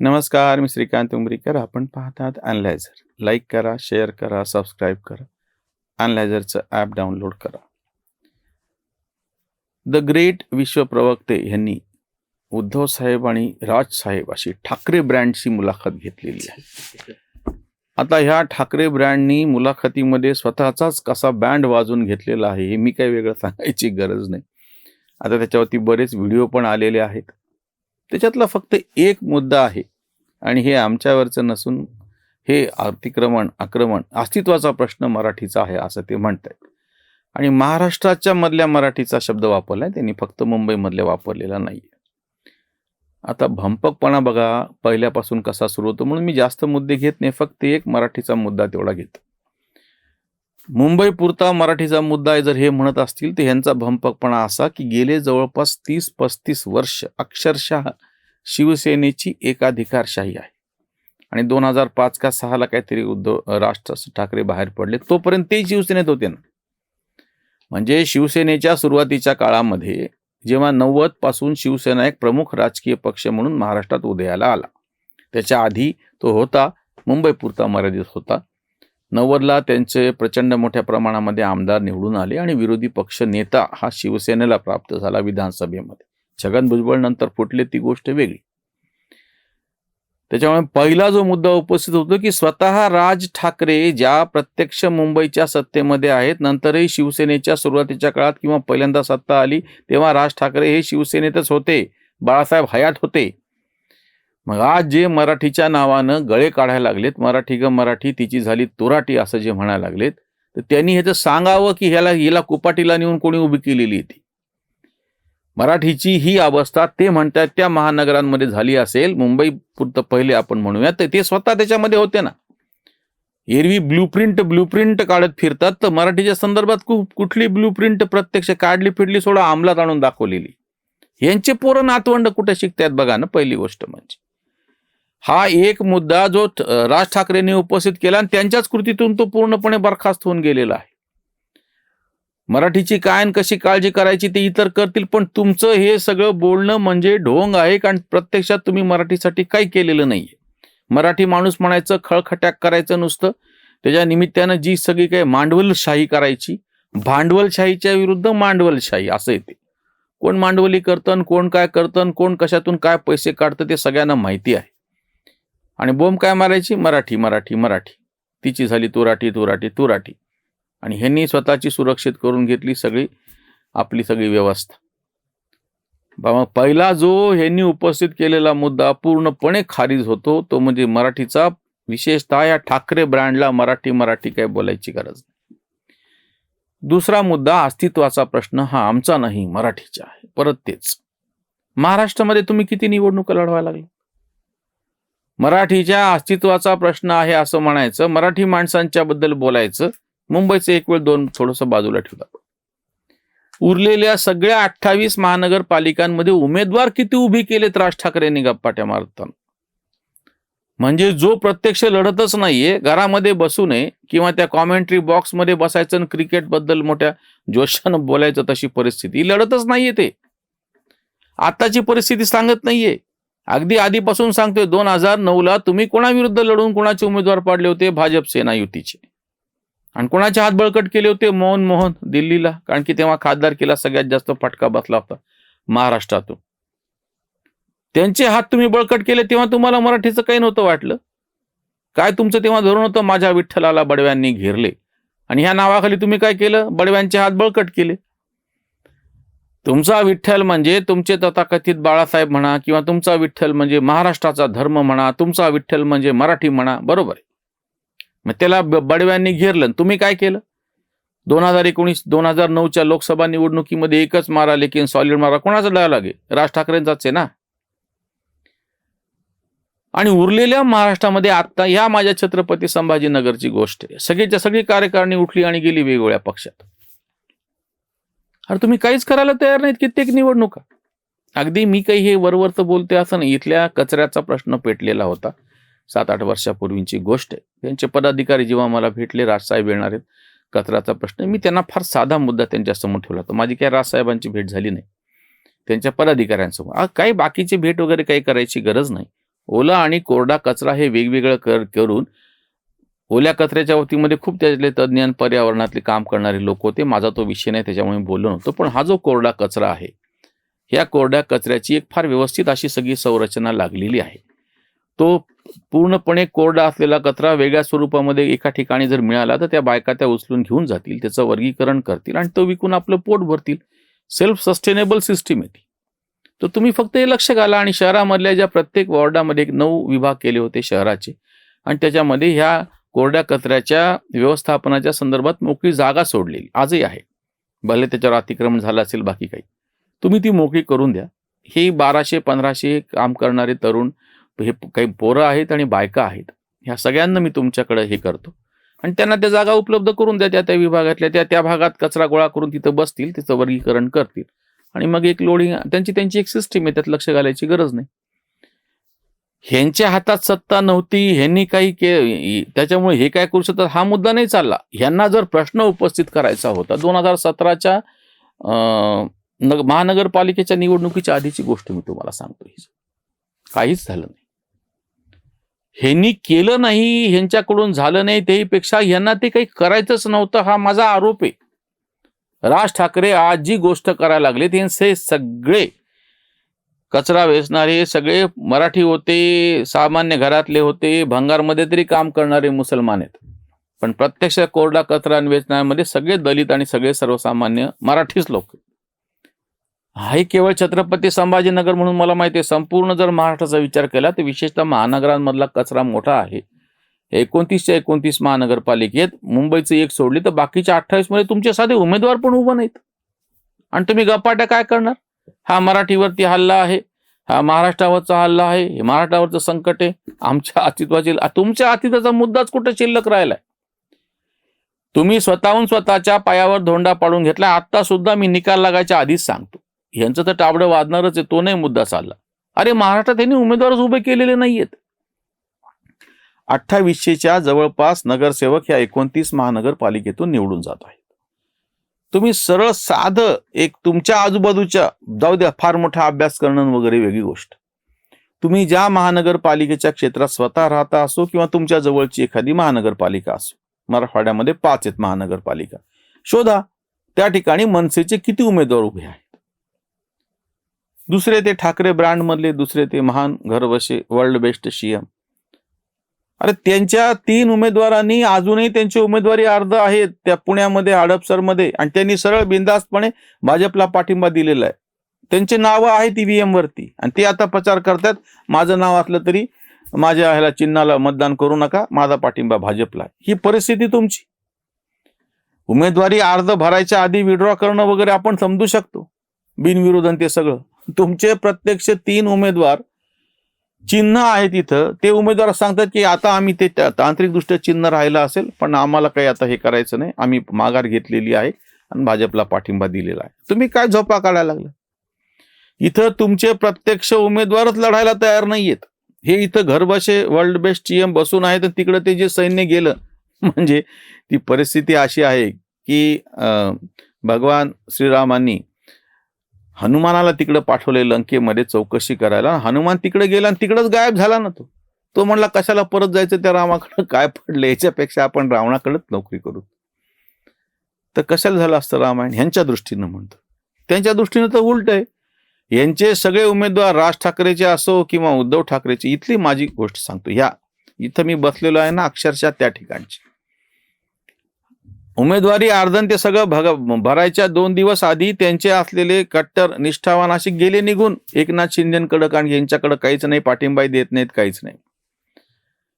नमस्कार मी श्रीकांत उमरीकर. आपण पाहतात अनलायझर लाईक करा शेअर करा सबस्क्राईब करा. अनलायझरचं ॲप डाउनलोड करा. द ग्रेट विश्वप्रवक्ते यांनी उद्धव साहेब आणि राज साहेब अशी ठाकरे ब्रँडची मुलाखत घेतलेली आहे. आता ह्या ठाकरे ब्रँडनी मुलाखतीमध्ये स्वतःचाच कसा बँड वाजून घेतलेला आहे हे मी काही वेगळं सांगायची गरज नाही. आता त्याच्यावरती बरेच व्हिडिओ पण आलेले आहेत. त्याच्यातला फक्त एक मुद्दा आहे. आणि हे आमच्यावरचं नसून हे अतिक्रमण आक्रमण अस्तित्वाचा प्रश्न मराठीचा आहे असं ते म्हणत आहेत आणि महाराष्ट्राच्या मधल्या मराठीचा शब्द वापरला आहे त्यांनी फक्त मुंबईमधल्या वापरलेला नाही आता भंपकपणा बघा पहिल्यापासून कसा सुरू होतो म्हणून मी जास्त मुद्दे घेत नाही फक्त एक मराठीचा मुद्दा तेवढा घेतो. मुंबई पुरता मराठीचा मुद्दा आहे जर हे म्हणत असतील तर ह्यांचा भंपकपणा असा की गेले जवळपास तीस पस्तीस वर्ष अक्षरशः शिवसेनेची एकाधिकारशाही आहे. आणि दोन हजार पाच का सहाला काहीतरी उद्धव राज ठाकरे बाहेर पडले तोपर्यंत ते शिवसेनेत होते ना. म्हणजे शिवसेनेच्या सुरुवातीच्या काळामध्ये जेव्हा नव्वदपासून शिवसेना एक प्रमुख राजकीय पक्ष म्हणून महाराष्ट्रात उदयाला आला त्याच्या आधी तो होता मुंबई पुरता मर्यादित होता. नव्वदला त्यांचे प्रचंड मोठ्या प्रमाणामध्ये आमदार निवडून आले आणि विरोधी पक्ष नेता हा शिवसेनेला प्राप्त झाला विधानसभेमध्ये. छगन भुजबळ नंतर फुटले ती गोष्ट वेगळी. त्याच्यामुळे पहिला जो मुद्दा उपस्थित होतो की स्वतः राज ठाकरे ज्या प्रत्यक्ष मुंबईच्या सत्तेमध्ये आहेत नंतरही शिवसेनेच्या सुरुवातीच्या काळात किंवा पहिल्यांदा सत्ता आली तेव्हा राज ठाकरे हे शिवसेनेतच होते बाळासाहेब हयात होते. मग आज जे मराठीच्या नावानं गळे काढायला लागलेत मराठी ग मराठी तिची झाली तुराटी असं जे म्हणायला लागलेत तर त्यांनी ह्याचं सांगावं की ह्याला हिला कुपाटीला नेऊन कोणी उभी केलेली ती मराठीची ही अवस्था ते म्हणतात त्या महानगरांमध्ये झाली असेल मुंबई पुरतं पहिले आपण म्हणूया तर ते स्वतः त्याच्यामध्ये होते ना. एरवी ब्लूप्रिंट ब्लूप्रिंट काढत फिरतात तर मराठीच्या संदर्भात खूप कुठली ब्लूप्रिंट प्रत्यक्ष काढली फिरली सोडा अंमलात आणून दाखवलेली. यांचे पोरं नातवंड कुठे शिकतायत बघा ना पहिली गोष्ट म्हणजे. हा एक मुद्दा जो राज ठाकरेंनी उपस्थित केला आणि त्यांच्याच कृतीतून तो पूर्णपणे बरखास्त होऊन गेलेला आहे. मराठीची काय कशी काळजी करायची ते इतर करतील पण तुमचं हे सगळं बोलणं म्हणजे ढोंग आहे कारण प्रत्यक्षात तुम्ही मराठीसाठी काही केलेलं नाहीये. मराठी माणूस म्हणायचं खळखट्याक करायचं नुसतं. त्याच्या निमित्तानं जी सगळी काही मांडवलशाही करायची भांडवलशाहीच्या विरुद्ध मांडवलशाही असं येते कोण मांडवली करतं कोण काय करतं कोण कशातून काय पैसे काढतं ते सगळ्यांना माहिती आहे. आणि बोंब काय मारायची? मराठी मराठी मराठी. तिची झाली तुराठी तुराठी तुराठी आणि ह्यांनी स्वतःची सुरक्षित करून घेतली सगळी आपली सगळी व्यवस्था. बाबा पहिला जो ह्यांनी उपस्थित केलेला मुद्दा पूर्णपणे खारीज होतो तो म्हणजे मराठीचा विशेषतः या ठाकरे ब्रँडला मराठी मराठी काय बोलायची गरज नाही. दुसरा मुद्दा अस्तित्वाचा प्रश्न हा आमचा नाही मराठीचा आहे. परत तेच. महाराष्ट्रामध्ये तुम्ही किती निवडणुका लढवायला लागले? मराठीच्या अस्तित्वाचा प्रश्न आहे असं म्हणायचं. मराठी माणसांच्या बद्दल बोलायचं. मुंबईचं एक वेळ दोन थोडंसं बाजूला ठेवतात उरलेल्या सगळ्या अठ्ठावीस महानगरपालिकांमध्ये उमेदवार किती उभी केलेत राज ठाकरेंनी गप्पाट्या मारताना? म्हणजे जो प्रत्यक्ष लढतच नाहीये घरामध्ये बसू नये किंवा त्या कॉमेंट्री बॉक्समध्ये बसायचं आणि क्रिकेटबद्दल मोठ्या जोशानं बोलायचं तशी परिस्थिती. लढतच नाहीये ते. आताची परिस्थिती सांगत नाहीये. अगदी आधीपासून सांगतोय दोन हजार नऊला तुम्ही कोणाविरुद्ध लढून कोणाचे उमेदवार पाडले होते? भाजप सेना युतीचे. आणि कोणाचे हात बळकट केले होते? मोहन मोहन दिल्लीला. कारण की तेव्हा खासदारकीला सगळ्यात जास्त फटका बसला होता महाराष्ट्रातून. त्यांचे हात तुम्ही बळकट केले तेव्हा तुम्हाला मराठीचं काही नव्हतं वाटलं? काय तुमचं तेव्हा धोरण होतं? माझ्या विठ्ठलाला बडव्यांनी घेरले. आणि ह्या नावाखाली तुम्ही काय केलं? बडव्यांचे हात बळकट केले. तुमचा विठ्ठल म्हणजे तुमचे तथाकथित बाळासाहेब म्हणा किंवा तुमचा विठ्ठल म्हणजे महाराष्ट्राचा धर्म म्हणा तुमचा विठ्ठल म्हणजे मराठी म्हणा बरोबर आहे. मग त्याला बडव्यांनी घेरलं. तुम्ही काय केलं? दोन हजार एकोणीस दोन हजार नऊच्या लोकसभा निवडणुकीमध्ये एकच मारा लेकिन सॉलिड मारा कोणाचा डायलॉग लागे? राज ठाकरेंचाच आहे ना? आणि उरलेल्या महाराष्ट्रामध्ये आता ह्या माझ्या छत्रपती संभाजीनगरची गोष्ट आहे. सगळीच्या सगळी कार्यकारिणी उठली आणि गेली वेगवेगळ्या पक्षात. अरे तुम्ही काहीच करायला तयार नाहीत कित्येक निवडणुका. अगदी मी काही हे वरवरत बोलते असं नाही. इथल्या कचऱ्याचा प्रश्न पेटलेला होता. सात आठ वर्षापूर्वीची गोष्ट आहे. त्यांचे पदाधिकारी जेव्हा मला भेटले राजसाहेब येणार आहेत कचऱ्याचा प्रश्न मी त्यांना फार साधा मुद्दा त्यांच्यासमोर ठेवला होता. माझी काय राजसाहेबांची भेट झाली नाही. त्यांच्या पदाधिकाऱ्यांसमोर. काही बाकीची भेट वगैरे काही करायची गरज नाही. ओला आणि कोरडा कचरा हे वेगवेगळं कर करून ओल्या कचऱ्याच्या वतीमध्ये खूप त्यातले तज्ज्ञ पर्यावरणातले काम करणारे लोक होते. माझा तो विषय नाही त्याच्यामुळे बोललो नव्हतो. पण हा जो कोरडा कचरा आहे या कोरड्या कचऱ्याची एक फार व्यवस्थित अशी सगळी संरचना लागलेली आहे. तो पूर्णपणे कोरडा असलेला कचरा वेगळ्या स्वरूपामध्ये एका ठिकाणी जर मिळाला तर त्या बायका त्या उचलून घेऊन जातील त्याचं वर्गीकरण करतील आणि तो विकून आपलं पोट भरतील. सेल्फ सस्टेनेबल सिस्टीम आहे ती. तर तुम्ही फक्त हे लक्ष घाला आणि शहरामधल्या ज्या प्रत्येक वॉर्डामध्ये एक नऊ विभाग केले होते शहराचे आणि त्याच्यामध्ये ह्या कोरड्या कचऱ्याच्या व्यवस्थापनाच्या संदर्भात मोकळी जागा सोडलेली. आजही आहे. भले त्याच्यावर अतिक्रमण झालं असेल बाकी काही. तुम्ही ती मोकळी करून द्या. हे बाराशे पंधराशे काम करणारे तरुण हे काही पोरं आहेत आणि बायका आहेत. ह्या सगळ्यांना मी तुमच्याकडे हे करतो. आणि त्यांना त्या जागा उपलब्ध करून द्या. त्या त्या विभागातल्या त्या त्या भागात कचरा गोळा करून तिथं बसतील तिचं वर्गीकरण करतील. आणि मग एक लोडिंग त्यांची त्यांची एक सिस्टीम आहे. त्यात लक्ष घालायची गरज नाही. ह्यांच्या हातात सत्ता नव्हती ह्यांनी काही के त्याच्यामुळे हे काय करू शकतात? हा मुद्दा नाही चालला. ह्यांना जर प्रश्न उपस्थित करायचा होता दोन हजार सतराच्या नग महानगरपालिकेच्या निवडणुकीच्या आधीची गोष्ट मी तुम्हाला सांगतो ही काहीच झालं नाही. ह्यांनी केलं नाही ह्यांच्याकडून झालं नाही त्याहीपेक्षा ह्यांना ते काही करायचंच नव्हतं हा माझा आरोप आहे. राज ठाकरे आज जी गोष्ट करायला लागले त्यांचे सगळे कचरा वेचणारे सगळे मराठी होते सामान्य घरातले होते भंगारमध्ये तरी काम करणारे मुसलमान आहेत. पण प्रत्यक्ष कोरडा कचरा वेचण्यामध्ये सगळे दलित आणि सगळे सर्वसामान्य मराठीच लोक आहेत. केवळ छत्रपती संभाजीनगर म्हणून मला माहिती आहे. संपूर्ण जर महाराष्ट्राचा विचार केला तर विशेषतः महानगरांमधला कचरा मोठा आहे. एकोणतीसच्या एकोणतीस महानगरपालिकेत मुंबईचं एक सोडली तर बाकीच्या अठ्ठावीसमध्ये तुमचे साधे उमेदवार पण उभं नाहीत. आणि तुम्ही गपाट्या काय करणार? हा मराठीवरती हल्ला आहे हा महाराष्ट्रावरचा हल्ला आहे हे महाराष्ट्रावरचं संकट आहे आमच्या अस्तित्वाची तुमच्या अस्तित्वाचा मुद्दाच कुठे शिल्लक राहिलाय? तुम्ही स्वतःहून स्वतःच्या पायावर धोंडा पाडून घेतला आता सुद्धा मी निकाल लागायच्या आधीच सांगतो. यांचं तर टाबडं वाजणारच आहे तो नाही मुद्दा चालला. अरे महाराष्ट्रात यांनी उमेदवारच उभे केलेले नाहीयेत. अठ्ठावीसशेच्या जवळपास नगरसेवक ह्या एकोणतीस महानगरपालिकेतून निवडून जात आहेत. तुम्ही सरळ साधं एक तुमच्या आजूबाजूच्या जाऊ द्या फार मोठा अभ्यास करणं वगैरे वेगळी गोष्ट. तुम्ही ज्या महानगरपालिकेच्या क्षेत्रात स्वतः राहता असो किंवा तुमच्या जवळची एखादी महानगरपालिका असो. मराठवाड्यामध्ये पाच आहेत महानगरपालिका. शोधा त्या ठिकाणी मनसेचे किती उमेदवार उभे आहेत? दुसरे ते ठाकरे ब्रँडमधले दुसरे ते महान घरवसे वर्ल्ड बेस्ट सीएम अरे त्यांच्या तीन उमेदवारांनी अजूनही त्यांची उमेदवारी अर्ध आहेत त्या पुण्यामध्ये हडपसरमध्ये. आणि त्यांनी सरळ बिंदास्तपणे भाजपला पाठिंबा दिलेला आहे. त्यांची नावं आहेत ईव्हीएम वरती. आणि ते आता प्रचार करतात. माझं नाव असलं तरी माझ्या ह्याला चिन्हाला मतदान करू नका. माझा पाठिंबा भाजपला ही परिस्थिती तुमची. उमेदवारी अर्ध भरायच्या आधी विड्रॉ करणं वगैरे आपण समजू शकतो. बिनविरोधन ते सगळं. तुमचे प्रत्यक्ष तीन उमेदवार चिन्ह आहे तिथं. ते उमेदवार सांगतात की आता आम्ही ते तांत्रिकदृष्ट्या चिन्ह राहिलं असेल पण आम्हाला काही आता हे करायचं नाही. आम्ही माघार घेतलेली आहे आणि भाजपला पाठिंबा दिलेला आहे. तुम्ही काय झोपा काढायला लागला? इथं तुमचे प्रत्यक्ष उमेदवारच लढायला तयार नाहीयेत. हे इथं घरबसे वर्ल्ड बेस्ट एम बसून आहेत आणि तिकडे ते जे सैन्य गेलं म्हणजे ती परिस्थिती अशी आहे की भगवान श्रीरामांनी हनुमानाला तिकडे पाठवले लंकेमध्ये चौकशी करायला हनुमान तिकडे गेला आणि तिकडंच गायब झाला ना तो. तो म्हणला कशाला परत जायचं त्या रामाकडं? काय पडलं? याच्यापेक्षा आपण रावणाकडेच नोकरी करू. तर कशाला झालं असतं रामायण? ह्यांच्या दृष्टीनं म्हणतो. त्यांच्या दृष्टीनं तर उलट आहे. यांचे सगळे उमेदवार राज ठाकरेचे असो किंवा उद्धव ठाकरेचे इथली माझी गोष्ट सांगतो. ह्या इथं मी बसलेलो आहे ना अक्षरशः त्या ठिकाणची. उमेदवारी अर्धन ते सगळं भग भरायच्या दोन दिवस आधी त्यांचे असलेले कट्टर निष्ठावान असे गेले निघून. एकनाथ शिंदेकडं कारण यांच्याकडे काहीच नाही पाठिंबाई देत नाहीत काहीच नाही.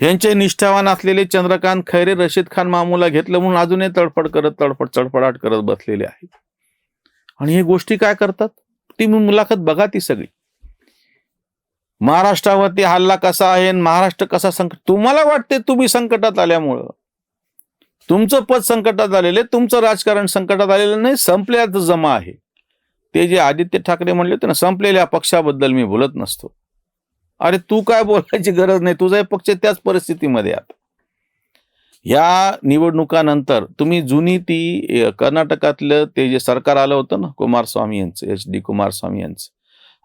यांचे निष्ठावान असलेले चंद्रकांत खैरे रशीद खान मामूला घेतलं म्हणून अजूनही तडफड करत तडफड चडफडाट करत बसलेले आहेत. आणि हे गोष्टी काय करतात? ती मुलाखत बघा ती सगळी. महाराष्ट्रावरती हल्ला कसा आहे महाराष्ट्र कसा संकट तुम्हाला वाटते तुम्ही संकटात आल्यामुळं. तुमचं पद संकटात आलेले तुमचं राजकारण संकटात आलेलं नाही संपल्यात जमा आहे. ते जे आदित्य ठाकरे म्हणले होते ना संपलेल्या पक्षाबद्दल मी बोलत नसतो. अरे तू काय बोलायची गरज नाही तुझा पक्ष त्याच परिस्थितीमध्ये आता. या निवडणुकानंतर तुम्ही जुनी ती कर्नाटकातलं ते जे सरकार आलं होतं ना कुमारस्वामी यांचं एच डी कुमारस्वामी यांचं.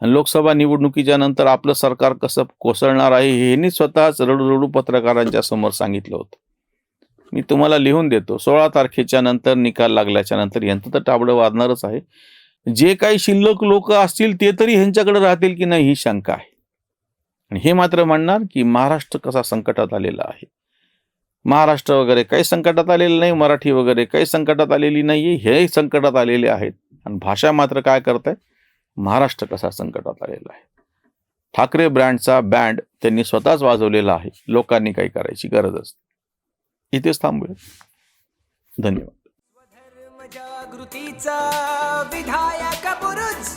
आणि लोकसभा निवडणुकीच्या नंतर आपलं सरकार कसं कोसळणार आहे हेनी स्वतःच रडू रडू पत्रकारांच्या समोर सांगितलं होतं. मी तुम्हाला लिहून देतो. सोळा तारखेच्या नंतर निकाल लागल्याच्या नंतर यांचं तर टाबडं वाजणारच आहे. जे काही शिल्लक लोक असतील ते तरी ह्यांच्याकडे राहतील की नाही ही शंका आहे. आणि हे मात्र म्हणणार की महाराष्ट्र कसा संकटात आलेला आहे. महाराष्ट्र वगैरे काही संकटात आलेलं नाही मराठी वगैरे काही संकटात आलेली नाही हे संकटात आलेले आहेत. आणि भाषा मात्र काय करत आहे महाराष्ट्र कसा संकटात आलेला आहे? ठाकरे ब्रँडचा बँड त्यांनी स्वतःच वाजवलेला आहे. लोकांनी काही करायची गरजच नाही. इथेच थांबूया. धन्यवाद. जागृतीचा विधायक बुरुज.